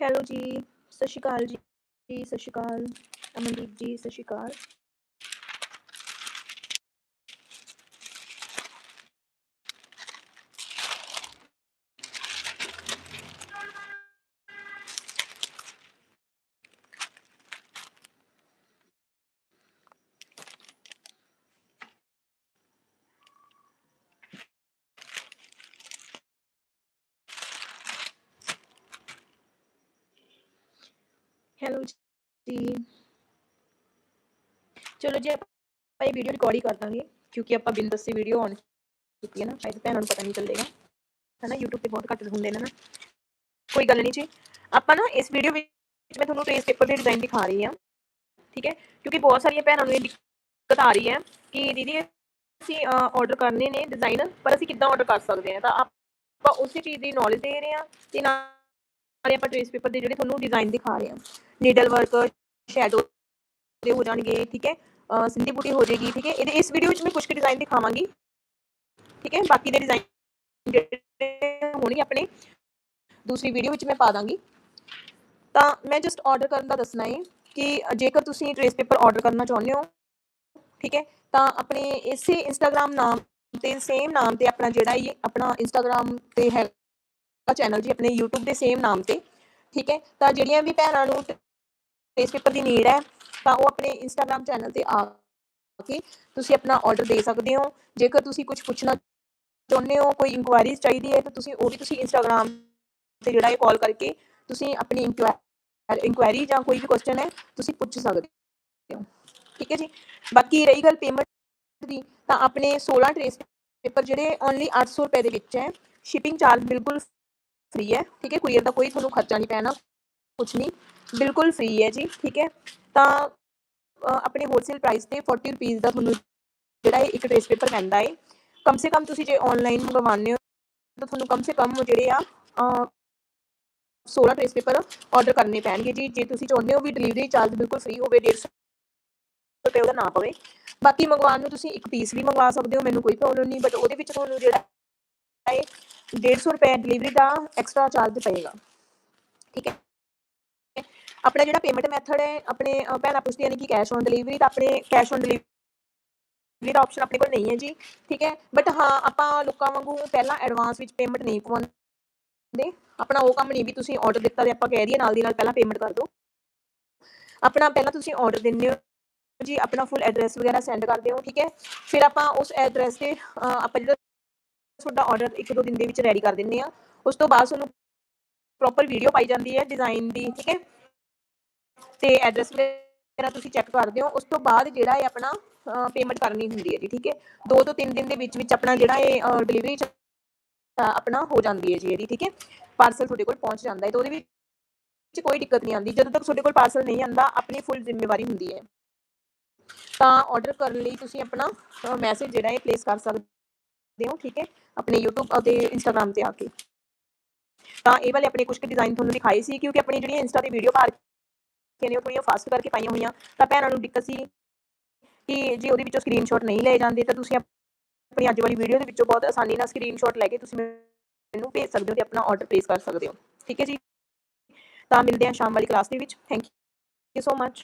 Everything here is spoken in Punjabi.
ਹੈਲੋ ਜੀ ਸਤਿ ਸ਼੍ਰੀ ਅਕਾਲ ਜੀ ਸਤਿ ਸ਼੍ਰੀ ਅਕਾਲ ਅਮਨਦੀਪ ਜੀ ਸਤਿ ਸ਼੍ਰੀ ਅਕਾਲ। ਹੈਲੋ ਜੀ ਚਲੋ ਜੀ ਆਪਾਂ ਇਹ ਵੀਡੀਓ ਰਿਕਾਰਡ ਹੀ ਕਰ ਦਾਂਗੇ ਕਿਉਂਕਿ ਆਪਾਂ ਬਿਨ ਦੱਸੇ ਵੀਡੀਓ ਆਨ ਕੀਤੀ ਹੈ ਨਾ ਸ਼ਾਇਦ ਭੈਣਾਂ ਨੂੰ ਪਤਾ ਨਹੀਂ ਚੱਲੇਗਾ ਹੈ ਨਾ YouTube ਤੇ ਬਹੁਤ ਘੱਟ ਹੁੰਦੇ ਨੇ ਨਾ ਕੋਈ ਗੱਲ ਨਹੀਂ ਜੀ ਆਪਾਂ ਨਾ ਇਸ ਵੀਡੀਓ ਵਿੱਚ ਮੈਂ ਤੁਹਾਨੂੰ ਟ੍ਰੇਸ ਪੇਪਰ ਦੇ ਡਿਜ਼ਾਈਨ ਦਿਖਾ ਰਹੀ ਹਾਂ ਠੀਕ ਹੈ ਕਿਉਂਕਿ ਬਹੁਤ ਸਾਰੀਆਂ ਭੈਣਾਂ ਨੂੰ ਇਹ ਦਿੱਕਤ ਆ ਰਹੀ ਹੈ ਕਿ ਦੀਦੀ ਅਸੀਂ ਆਰਡਰ ਕਰਨੇ ਨੇ ਡਿਜ਼ਾਈਨ ਪਰ ਅਸੀਂ ਕਿੱਦਾਂ ਆਰਡਰ ਕਰ ਸਕਦੇ ਹਾਂ ਤਾਂ ਆਪਾਂ ਉਸੇ ਚੀਜ਼ ਦੀ ਨੌਲੇਜ ਦੇ ਰਹੇ ਹਾਂ ਤੇ ਨਾਲੇ ਆਪਾਂ ਟ੍ਰੇਸ ਪੇਪਰ ਦੇ ਜਿਹੜੇ ਤੁਹਾਨੂੰ ਡਿਜ਼ਾਈਨ ਦਿਖਾ ਰਹੇ ਹਾਂ। ਨੀਡਲ ਵਰਕ ਸ਼ੈਡੋ ਦੇ ਹੋ ਜਾਣਗੇ, ਠੀਕ ਹੈ? ਸਿੰਧੀ ਬੂਟੀ ਹੋ ਜਾਏਗੀ, ਠੀਕ ਹੈ? ਇਹਦੇ ਇਸ ਵੀਡੀਓ ਵਿੱਚ ਮੈਂ ਕੁਝ ਕੁ ਡਿਜ਼ਾਈਨ ਦਿਖਾਵਾਂਗੀ, ਠੀਕ ਹੈ? ਬਾਕੀ ਦੇ ਡਿਜ਼ਾਈਨ ਜਿਹੜੇ ਹੋਣਗੇ ਆਪਣੇ, ਦੂਸਰੀ ਵੀਡੀਓ ਵਿੱਚ ਮੈਂ ਪਾ ਦਾਂਗੀ। ਤਾਂ ਮੈਂ ਜਸਟ ਆਰਡਰ ਕਰਨ ਦਾ ਦੱਸਣਾ ਹੈ ਕਿ ਜੇਕਰ ਤੁਸੀਂ ਟ੍ਰੇਸ ਪੇਪਰ ਆਰਡਰ ਕਰਨਾ ਚਾਹੁੰਦੇ ਹੋ, ਠੀਕ ਹੈ? ਤਾਂ ਆਪਣੇ ਇਸੇ ਇੰਸਟਾਗ੍ਰam ਨਾਮ ਤੇ ਸੇਮ ਨਾਮ ਤੇ ਆਪਣਾ ਜਿਹੜਾ ਇਹ ਆਪਣਾ ਇੰਸਟਾਗ੍ਰam ਤੇ ਹੈ ਚੈਨਲ ਜੀ ਆਪਣੇ YouTube ਦੇ ਸੇਮ ਨਾਮ ਤੇ, ਠੀਕ ਹੈ? ਤਾਂ ਜਿਹੜੀਆਂ ਵੀ ਭੈਣਾਂ ਨੂੰ ਟ੍ਰੇਸ ਪੇਪਰ ਦੀ ਨੀਡ ਹੈ, ਤਾਂ ਉਹ ਆਪਣੇ ਇੰਸਟਾਗ੍ਰam ਚੈਨਲ ਤੇ ਆ ਕੇ ਤੁਸੀਂ ਆਪਣਾ ਆਰਡਰ ਦੇ ਸਕਦੇ ਹੋ। ਜੇਕਰ ਤੁਸੀਂ ਕੁਝ ਪੁੱਛਣਾ ਚਾਹੁੰਦੇ ਹੋ, ਕੋਈ ਇਨਕੁਆਇਰੀਜ਼ ਚਾਹੀਦੀ ਹੈ, ਤਾਂ ਤੁਸੀਂ ਉਹ ਵੀ ਤੁਸੀਂ ਇੰਸਟਾਗ੍ਰam ਤੇ ਜਿਹੜਾ ਇਹ ਕਾਲ ਕਰਕੇ ਤੁਸੀਂ ਆਪਣੀ ਇਨਕੁਆਇਰੀ ਜਾਂ ਕੋਈ ਵੀ ਕੁਐਸਚਨ ਹੈ, ਤੁਸੀਂ ਪੁੱਛ ਸਕਦੇ ਹੋ। ਠੀਕ ਹੈ ਜੀ? ਬਾਕੀ ਰਹੀ ਗੱਲ ਪੇਮੈਂਟ ਦੀ, ਤਾਂ ਆਪਣੇ 16 ਟ੍ਰੇਸ ਪੇਪਰ ਜਿਹੜੇ ਓਨਲੀ 800 ਰੁਪਏ ਦੇ ਵਿੱਚ ਹੈ ਸ਼ਿਪਿੰਗ ਚਾਰਜ ਬਿਲਕੁਲ ਫ੍ਰੀ ਹੈ, ਠੀਕ ਹੈ, ਕੁਰੀਅਰ ਦਾ ਕੋਈ ਤੁਹਾਨੂੰ ਖਰਚਾ ਨਹੀਂ ਪੈਣਾ ਕੁਝ ਨਹੀਂ, ਬਿਲਕੁਲ ਫ੍ਰੀ ਹੈ ਜੀ, ਠੀਕ ਹੈ, ਤਾਂ ਆਪਣੇ ਹੋਲਸੇਲ ਪ੍ਰਾਈਸ ਤੇ 40 ਰੁਪਏ ਦਾ ਤੁਹਾਨੂੰ ਜਿਹੜਾ ਇਹ ਇੱਕ ਟ੍ਰੇਸ ਪੇਪਰ ਪੈਂਦਾ ਹੈ, ਕਮ ਸੇ ਕਮ ਤੁਸੀਂ ਜੇ ਆਨਲਾਈਨ ਮੰਗਵਾਉਂਦੇ ਹੋ, ਤਾਂ ਤੁਹਾਨੂੰ ਕਮ ਸੇ ਕਮ ਜਿਹੜੇ ਆ 16 ਟ੍ਰੇਸ ਪੇਪਰ ਆਰਡਰ ਕਰਨੇ ਪੈਣਗੇ ਜੀ, ਜੇ ਤੁਸੀਂ ਚਾਹੁੰਦੇ ਹੋ ਵੀ ਡਿਲੀਵਰੀ ਚਾਰਜ ਬਿਲਕੁਲ ਫ੍ਰੀ ਹੋਵੇ 150 ਰੁਪਏ ਉਹਦਾ ਨਾ ਪਵੇ, ਬਾਕੀ ਮੰਗਵਾਉਣ ਨੂੰ ਤੁਸੀਂ ਇੱਕ ਪੀਸ ਵੀ ਮੰਗਵਾ ਸਕਦੇ ਹੋ, ਮੈਨੂੰ ਕੋਈ ਪ੍ਰੋਬਲਮ ਨਹੀਂ ਬਟ ਉਹਦੇ ਵਿੱਚ ਤੁਹਾਨੂੰ ਜਿਹੜਾ ਹੈ 150 ਰੁਪਏ ਡਿਲੀਵਰੀ ਦਾ ਐਕਸਟਰਾ ਚਾਰਜ ਪਏਗਾ। ਠੀਕ ਹੈ? ਆਪਣਾ ਜਿਹੜਾ ਪੇਮੈਂਟ ਮੈਥਡ ਹੈ, ਆਪਣੇ ਭੈਣਾਂ ਪੁੱਛਦੀਆਂ ਨੇ ਕਿ ਕੈਸ਼ ਔਨ ਡਿਲੀਵਰੀ ਤਾਂ ਆਪਣੇ ਕੈਸ਼ ਔਨ ਡਿਲੀਵਰੀ ਦਾ ਆਪਸ਼ਨ ਆਪਣੇ ਕੋਲ ਨਹੀਂ ਹੈ ਜੀ। ਠੀਕ ਹੈ? ਬਟ ਹਾਂ, ਆਪਾਂ ਲੋਕਾਂ ਵਾਂਗੂ ਪਹਿਲਾਂ ਐਡਵਾਂਸ ਵਿੱਚ ਪੇਮੈਂਟ ਨਹੀਂ ਪਵਾਉਂਦੇ। ਆਪਣਾ ਉਹ ਕੰਮ ਨਹੀਂ ਵੀ ਤੁਸੀਂ ਆਰਡਰ ਦਿੱਤਾ ਤੇ ਆਪਾਂ ਕਹਿ ਦਈਏ ਨਾਲ ਦੀ ਨਾਲ ਪਹਿਲਾਂ ਪੇਮੈਂਟ ਕਰ ਦਿਓ ਆਪਣਾ ਪਹਿਲਾਂ ਤੁਸੀਂ ਆਰਡਰ ਦਿੰਦੇ ਹੋ ਜੀ, ਆਪਣਾ ਫੁੱਲ ਐਡਰੈਸ ਵਗੈਰਾ ਸੈਂਡ ਕਰਦੇ ਹੋ ਠੀਕ ਹੈ? ਫਿਰ ਆਪਾਂ ਉਸ ਐਡਰੈਸ ਤੇ ਆਪਾਂ ਜਿਹੜਾ ਤੁਹਾਡਾ ਆਰਡਰ ਇੱਕ ਦੋ ਦਿਨ ਦੇ ਵਿੱਚ ਰੈਡੀ ਕਰ ਦਿੰਦੇ ਆ ਉਸ ਤੋਂ ਬਾਅਦ ਤੁਹਾਨੂੰ ਪ੍ਰੋਪਰ ਵੀਡੀਓ ਪਾਈ ਜਾਂਦੀ ਹੈ ਡਿਜ਼ਾਈਨ ਦੀ, ਠੀਕ ਹੈ? ਤੇ ਐਡਰੈਸ ਵਗੈਰਾ ਤੁਸੀਂ ਚੈੱਕ ਕਰਦੇ ਹੋ। ਉਸ ਤੋਂ ਬਾਅਦ ਜਿਹੜਾ ਹੈ ਆਪਣਾ ਪੇਮੈਂਟ ਕਰਨੀ ਹੁੰਦੀ ਹੈ ਜੀ, ਠੀਕ ਹੈ? ਦੋ ਤੋਂ ਤਿੰਨ ਦਿਨ ਦੇ ਵਿੱਚ ਵਿੱਚ ਆਪਣਾ ਜਿਹੜਾ ਇਹ ਡਿਲੀਵਰੀ ਆਪਣਾ ਹੋ ਜਾਂਦੀ ਹੈ ਜੀ ਇਹਦੀ, ਠੀਕ ਹੈ? ਪਾਰਸਲ ਤੁਹਾਡੇ ਕੋਲ ਪਹੁੰਚ ਜਾਂਦਾ ਹੈ ਤੇ ਉਹਦੇ ਵਿੱਚ ਕੋਈ ਦਿੱਕਤ ਨਹੀਂ ਆਉਂਦੀ। ਜਦੋਂ ਤੱਕ ਤੁਹਾਡੇ ਕੋਲ ਪਾਰਸਲ ਨਹੀਂ ਆਉਂਦਾ, ਆਪਣੀ ਫੁੱਲ ਜ਼ਿੰਮੇਵਾਰੀ ਹੁੰਦੀ ਹੈ। ਤਾਂ ਆਰਡਰ ਕਰਨ ਲਈ ਤੁਸੀਂ ਆਪਣਾ ਮੈਸੇਜ ਜਿਹੜਾ ਹੈ ਪਲੇਸ ਕਰ ਸਕਦੇ ਸਕਦੇ ਹੋ, ਠੀਕ ਹੈ? ਆਪਣੇ YouTube ਅਤੇ Instagram ਤੇ ਆ ਕੇ। ਤਾਂ ਇਹ ਵਾਲੇ ਆਪਣੇ ਕੁਝ ਕੁ ਡਿਜ਼ਾਈਨ ਤੁਹਾਨੂੰ ਦਿਖਾਏ ਸੀ, ਕਿਉਂਕਿ ਆਪਣੀ ਜਿਹੜੀਆਂ ਇੰਸਟਾ ਤੇ ਵੀਡੀਓ ਪਾ ਕੇ ਨੇ, ਉਹ ਥੋੜੀਆਂ ਫਾਸਟ ਕਰਕੇ ਪਾਈਆਂ ਹੋਈਆਂ। ਤਾਂ ਭੈਣਾਂ ਨੂੰ ਦਿੱਕਤ ਸੀ ਕਿ ਜੇ ਉਹਦੇ ਵਿੱਚੋਂ ਸਕਰੀਨਸ਼ਾਟ ਨਹੀਂ ਲਏ ਜਾਂਦੇ, ਤਾਂ ਤੁਸੀਂ ਆਪਣੀ ਅੱਜ ਵਾਲੀ ਵੀਡੀਓ ਦੇ ਵਿੱਚੋਂ ਬਹੁਤ ਆਸਾਨੀ ਨਾਲ ਸਕਰੀਨਸ਼ਾਟ ਲੈ ਕੇ ਤੁਸੀਂ ਮੈਨੂੰ ਭੇਜ ਸਕਦੇ ਹੋ ਤੇ ਆਪਣਾ ਆਰਡਰ ਪਲੇਸ ਕਰ ਸਕਦੇ ਹੋ। ਠੀਕ ਹੈ ਜੀ? ਤਾਂ ਮਿਲਦੇ ਹਾਂ ਸ਼ਾਮ ਵਾਲੀ ਕਲਾਸ ਦੇ ਵਿੱਚ। Thank you so much